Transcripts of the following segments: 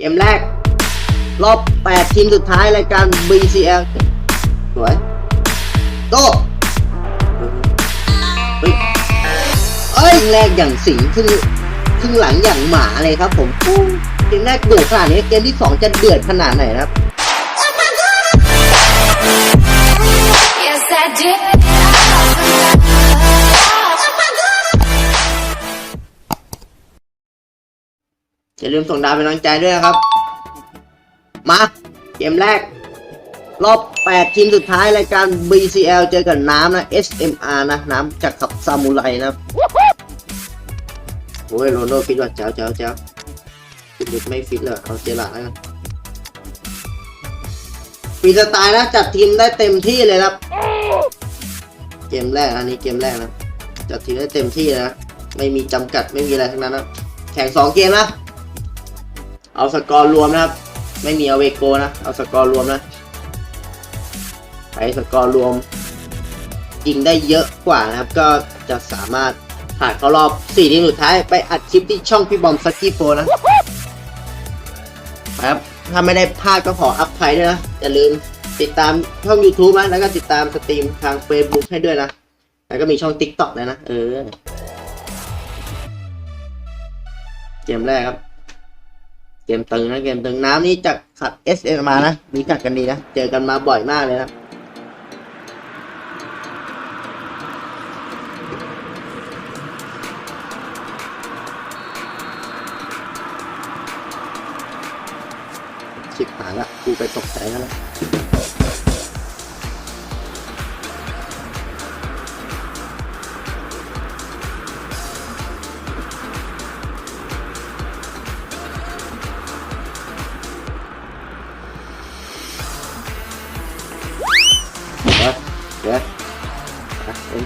เกมแรก รอบ 8 ทีมสุดท้ายรายการ BCL สวยโตเฮ้ยเอ้ยแรกอย่างสิงครึ่งครึ่งหลังอย่างหมาเลยครับผมเกมแรกดุขนาดนี้เกมที่ 2 จะเดือดขนาดไหนครับ Yes, I did. อย่าลืมส่งดาวเป็นกำลังใจด้วยนะครับ มา เกมแรก รอบ 8 ทีมสุดท้ายรายการ BCL เจอกับน้ำนะ SMR นะ น้ำจากขับซามูไรนะโอ้ยโรนลโดฟิตว่ะเจ้าเจ้าเจ้าฟิตไม่ฟิตเลยเอาเจลาแล้วกันฟีสไตล์นะ จัดทีมได้เต็มที่เลยครับ เกมแรกอันนี้เกมแรกนะ จัดทีมได้เต็มที่นะ ไม่มีจำกัดไม่มีอะไรทั้งนั้นนะ แข่งสองเกมนะ เอาสกอร์รวมนะครับ ไม่มีเอาเวโกนะ เอาสกอร์รวมนะใครสกอร์รวมยิงได้เยอะกว่านะครับ ก็จะสามารถผ่านเข้ารอบ4ทีมสุดท้ายไปอัดคลิปที่ช่องพี่บอมซักกี้โฟนะครับถ้าไม่ได้พลาดก็ขออัพไพด้วยนะ อย่าลืมติดตามช่อง YouTube นะ แล้วก็ติดตามสตรีมทาง Facebook ให้ด้วยนะ แล้วก็มีช่อง TikTok เลยนะ เออ เกมแรกครับ เกมตึงนะเกมตึงน้ำนี้จากขัด S M มานะมีจัดกันดีนะ เจอกันมาบ่อยมากเลยนะชิบหายละกูไปตกใจแล้ว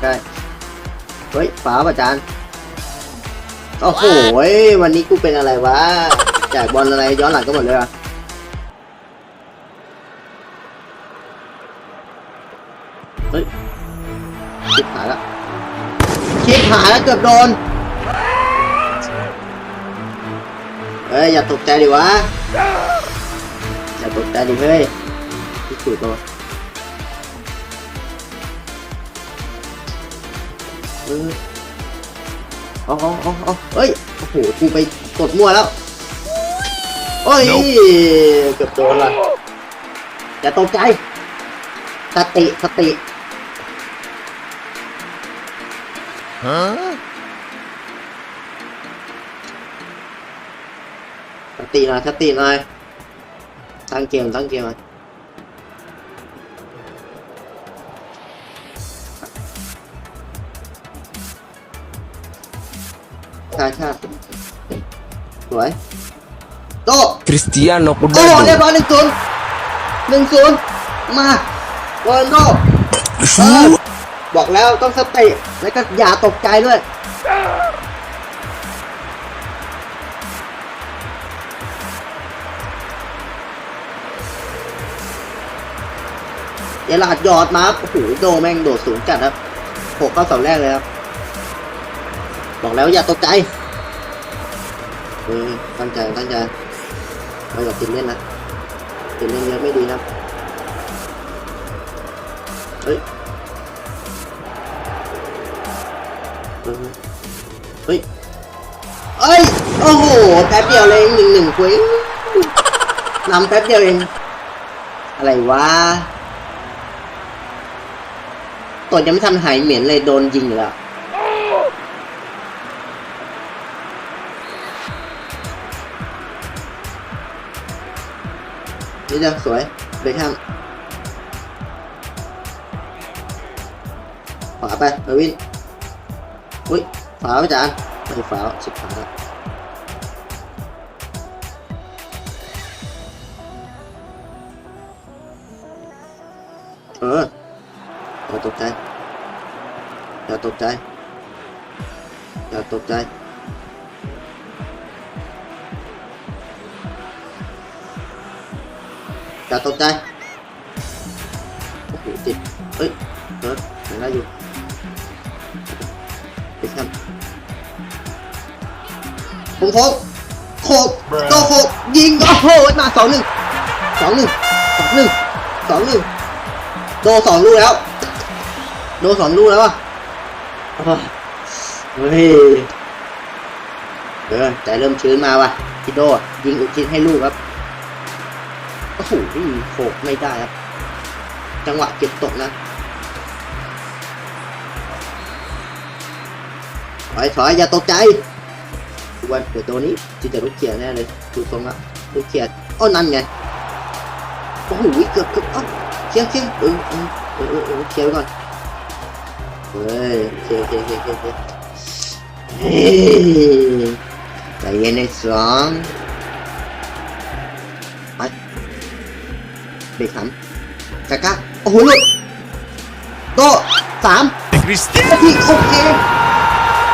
ใกล้เฮ้ยฝาป่ะจานโอ้โหวันนี้กูเป็นอะไรวะจ่ายบอลอะไรย้อนหลังก็หมดเลยอะเฮ้ยชิบหายแล้วชิบหายแล้วเกือบโดนเฮ้ยอย่าตกใจดิวะอย่าตกใจดิเฮ้ยพี่สุดตัว เออเอาเอาเอาเอาเฮ้ย โอ้โห กูไปกดมั่วแล้ว โอ้ย เกือบโดนละอย่าตกใจ สติ สติสติหน่อยสติหน่อยตั้งเกมตั้งเกมหน่ อยใช่ใช่สวยโต Cristiano โอ้โหเรียบ Ronaldo ร้อยหนึ่งศูนย์หนึ่งศูนย์มาโรนลโดเออ Shoot บอกแล้วต้องสติแล้วก็อย่าตกใจด้วยเยลาดหยอดมาครับโอ้โหโดแม่งโดดสูงจัดครับหกเข้าเสาแรกเลยครับ บอกแล้วอย่าตกใจ เออตั้งใจตั้งใจเราอย่าติดเล่นนะติดเล่นเยอะไม่ดีครับเฮ้ยเฮ้ยเอ้ยโอ้โหแป๊บเดียวเลยหนึ่งหนึ่งคุยนำแป๊บเดียวเองอะไรวะตดยังไม่ทันหายเหม็นเลยโดนยิงแล้ว นี่จะสวยเบคแฮมขวาไปเออวินอุ้ยฝาอาจารย์ไม่ฝาชิบหาแล้วเอออย่าตกใจอย่าตกใจอย่าตกใจ อย่าตกใจ โอ้โหติดเฮ้ยเฮ้ยยังได้อยู่ไปครับผมโค้งโขกโตโขกยิงโอ้โหมาสองหนึ่งสองหนึ่งสองหนึ่งสองหนึ่งโดสองลูกแล้ว โดสองลูกแล้วอะอ้าวเฮ้ยเออใจเริ่มชื้นมาว่ะพี่โดยิงอุทิศให้ลูกครับ โอ้โหโขกไม่ได้ครับ จังหวะเก็บตกนะ ถอยถอยอย่าตกใจวันเดี๋ยวตัวนี้ที่จะลุกเขียแน่เลยดูตรงละลุกเขียอ้อนั่นไง โอ้โหเกือบเกือบเอ้าเคลียเคลียเออเออเออเออเออเคลียร์ไว้ก่อนเฮ้ยเคลียเคลียเคลียเคลียร์เฮ้ยใจเย็นในสอง เบรกสามกากะโอ้โหหลุดโตะสาม Cristiano แฮตติกโอเค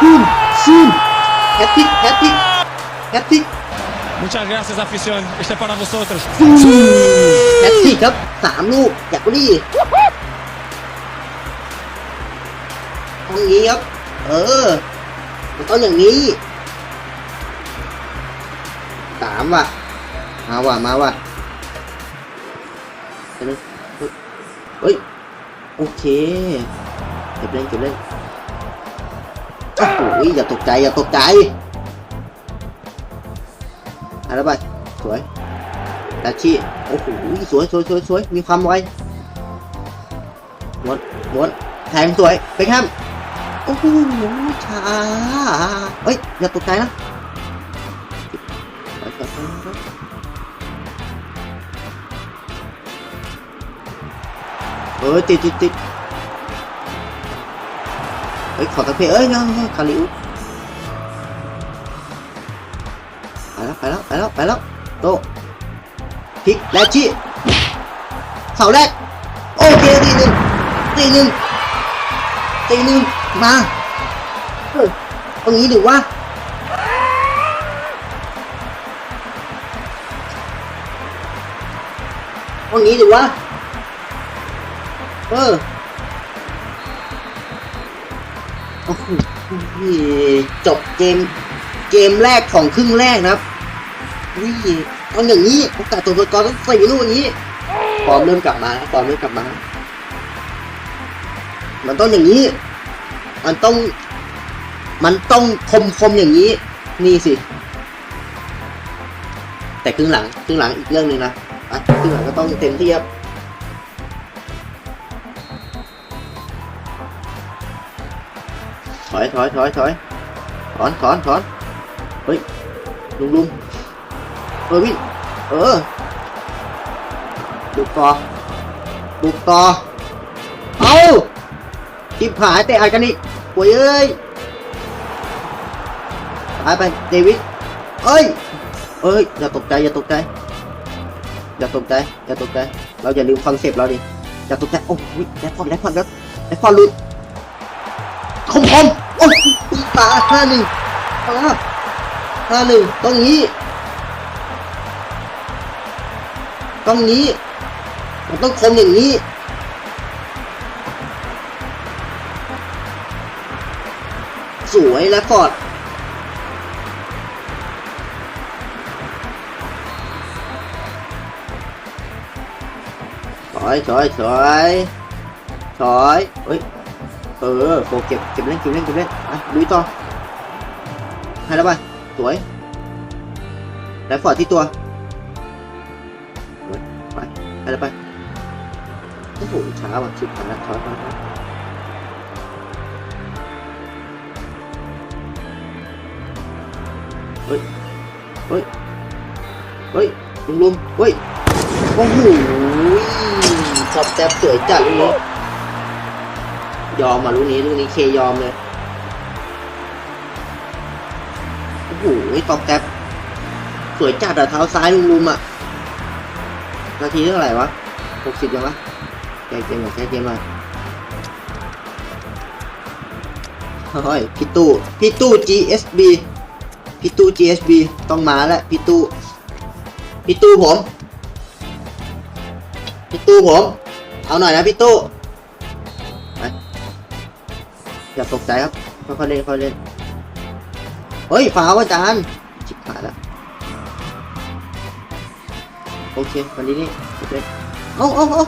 ซูมซูมแฮตติกแฮตติกแฮตติก Muchas gracias afición, este es para vosotros. แฮตติกครับสามลูกอยากรีต้องงี้ครับ เออมันต้องอย่างนี้สามว่ะ มาว่ะ มาว่ะ เดี๋ยเฮ้ย โอเค เก็บเล่นเก็บเล่นโอ้โหอย่าตกใจ อย่าตกใจอะไรไป สวยดาชิโอ้โห สวยสวยสวยสวยมีความไวม้วนม้วนแทงสวยไปแคมโอ้โหช้าเฮ้ย อย่าตกใจนะ เออติดติดติดเฮ้ยขอตะเพเอ้ยยังคาริอุไปแล้วไปแล้วไปแล้วไปแล้วโตพลิกแลชี่เสาแรกโอเคตีหนึ่งตีหนึ่งตีหนึ่งมาเฮ้ยตรงนี้หรือว่าตรงนี้หรือว่า เออโอ้โหจบเกมเกมแรกของครึ่งแรกนะครับวิต้องอย่างนี้โอกาสตัวกรต้องใส่ลูกอย่างนี้ฟอร์มเริ่มกลับมาแล้วฟอร์มเริ่มกลับมา มันต้องอย่างนี้ มันต้อง มันต้องคมคมๆอย่างนี้ นี่สิ แต่ครึ่งหลังครึ่งหลังอีกเรื่องหนึ่งนะอะครึ่งหลังก็ต้องเต็มที่ครับ ถอยถอยถอยถอยถอนถอนถอนเฮ้ยลุงลุงเออวิ่งเออบุกต่อบุกต่อเอาทิพหายเตะอัดกันอีกโวยเอ้ยตายไปเดวิดเอ้ยเอ้ยอย่าตกใจอย่าตกใจอย่าตกใจอย่าตกใจเราอย่าลืมคอนเซปต์เราดิอย่าตกใจโอ้ยแลพอดแลพอดแล้วแลพอดลุดคมคม อ้ยตาห้าหนึ่งตาห้าหนึ่งต้องงี้ ต้องงี้มันต้องคมอย่างนี้สวยแลพอดถอยถอยถอยถอยเฮ้ย เออโฟเก็บเก็บเล่นเก็บเล่นเก็บเล่นอะลุยต่อให้แล้วไปสวยแล้วฟอร์ดที่ตัวไปให้แล้วไปโอ้โหช้าว่ะชิบหายแล้วถอยถอยถอยเฮ้ย เฮ้ย เฮ้ยลุงลุงเฮ้ย โอ้โหชอบแจ๊บสวยจัดเลูกนี้ ยอมอะลูกนี้ลูกนี้เคยอมเลยโอ้โหตอบแจ๊บสวยจัดอะเท้าซ้ายลุมอะนาทีเท่าไหร่วะหกสิบยังวะแกเกมหน่อยแกเกมหน่อยเฮ้ยพี่ตู้พี่ตู้ GSB พี่ตู้ GSB ต้องมาแล้วพี่ตู้พี่ตู้ผมพี่ตู้ผม เอาหน่อยนะพี่ตู้ อย่าตกใจครับค่อยๆเล่นค่อยๆเล่นเฮ้ยฝาวอาจารย์ชิบหายแล้วโอเควันนี้นี่โอเคเอาเอาเอา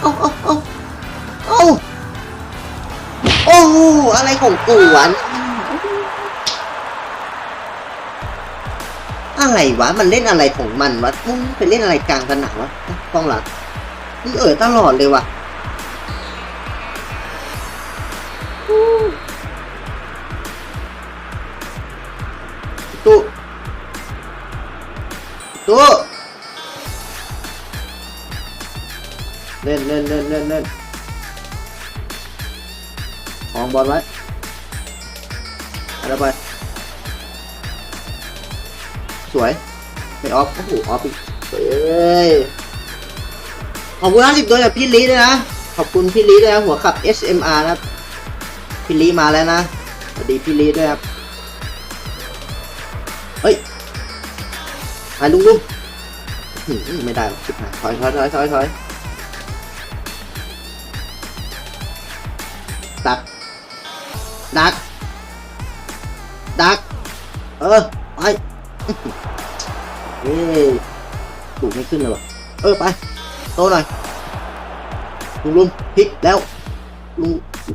เอาเอาเอาเอาโอ้อะไรของกูวะอะไรวะ มันเล่นอะไรของมันวะมึงไปเล่นอะไรกลางสนามวะกองหลังมึงเออตลอดเลยวะ ตู้เล่นเล่นเล่นเล่นเล่นของบอลไว้อะไรไป สวย ไม่ออฟ โอ้โห ออฟอีกสวยเอ้ย ขอบคุณห้าสิบตัวจากพี่ลีด้วยนะ ขอบคุณพี่ลีด้วยนะ หัวขับ SMR นะครับพี่ลีมาแล้วนะ สวัสดีพี่ลีด้วยครับ หายลุงลุงไม่ได้หรอกชิบหายถอยถอยถอยถอยถอยดัก ดัก ดัก เออ ไปเฮ้ยปลูกไม่ขึ้นเลยวะเออ ไป โตหน่อย ลุงลุงพลิกแล้ว ลุง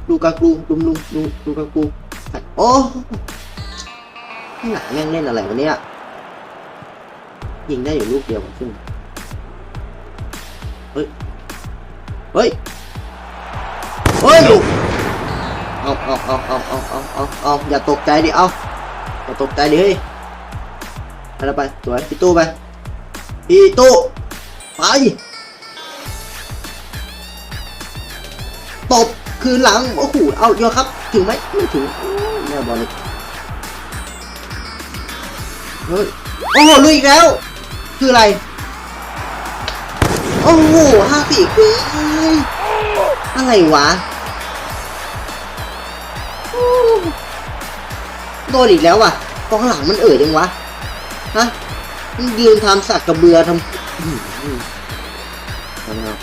ลุงกากลูลุงลุงลุงลุงกากลูโอ้หลังแม่งเล่นอะไรวะเนี่ย ยิงได้อยู่ลูกเดียวซึ่งเฮ้ย เฮ้ย เฮ้ยลูกเอาเอาเอาเอาเอาเอาเอาเอาอย่าตกใจดิ เอาอย่าตกใจดิเฮ้ยไปแล้วไปสวยพี่ตู้ไปพี่ตู้ไปตบคืนหลัง โอ้โห เอาเยอะครับ ถึงไหมไม่ถึงโอ้ยบอลเลยเฮ้ย โอ้โหลุยอีกแล้ว คืออะไร โอ้โหห้าสี่คืออะไรวะ โดนอีกแล้วว่ะกองหลังมันเอ่ยยังวะ ฮะมึงยืนทำสักกระเบือทำอื้อหือเอาเอา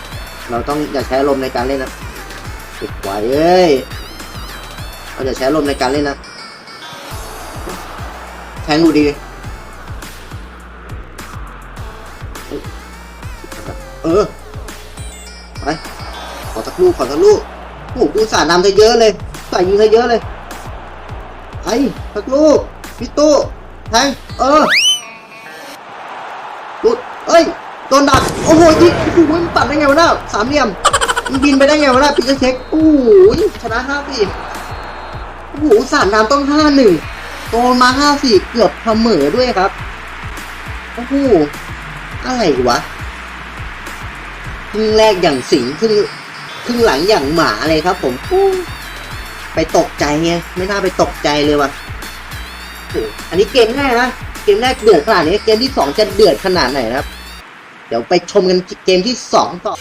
เราต้องอย่าใช้อารมในการเล่นนะติดไว้เอ้ยเราอย่าใช้อารมในการเล่นนะแทงดูดี ออ ไป ขอสักลูก ขอสักลูกโอ้โหกูสาดนำเธอเยอะเลยใส่ยิงเธอเยอะเลยไอ้สักลูกพี่ตู้แทงเออลุดเอ้ยโดนดัก โอ้โหยิงโอ้โหมันปัดได้ไงวะน่ะสามเหลี่ยมมันบินไปได้ไงวะน่ะพิกเช็คโอ้โหชนะห้าสี่โอ้โหสามนามต้องห้าหนึ่งโดนมาห้าสี่เกือบเสมอด้วยครับ โอ้โหอะไรวะ ครึ่งแรกอย่างสิงครึ่งครึ่งหลังอย่างหมาเลยครับ ผมไปตกใจไงไม่น่าไปตกใจเลยว่ะอันนี้เกมแรกนะเกมแรกเดือดขนาดนี้เกมที่สองจะเดือดขนาดไหนนะครับ เดี๋ยวไปชมกันเกมที่สองต่อ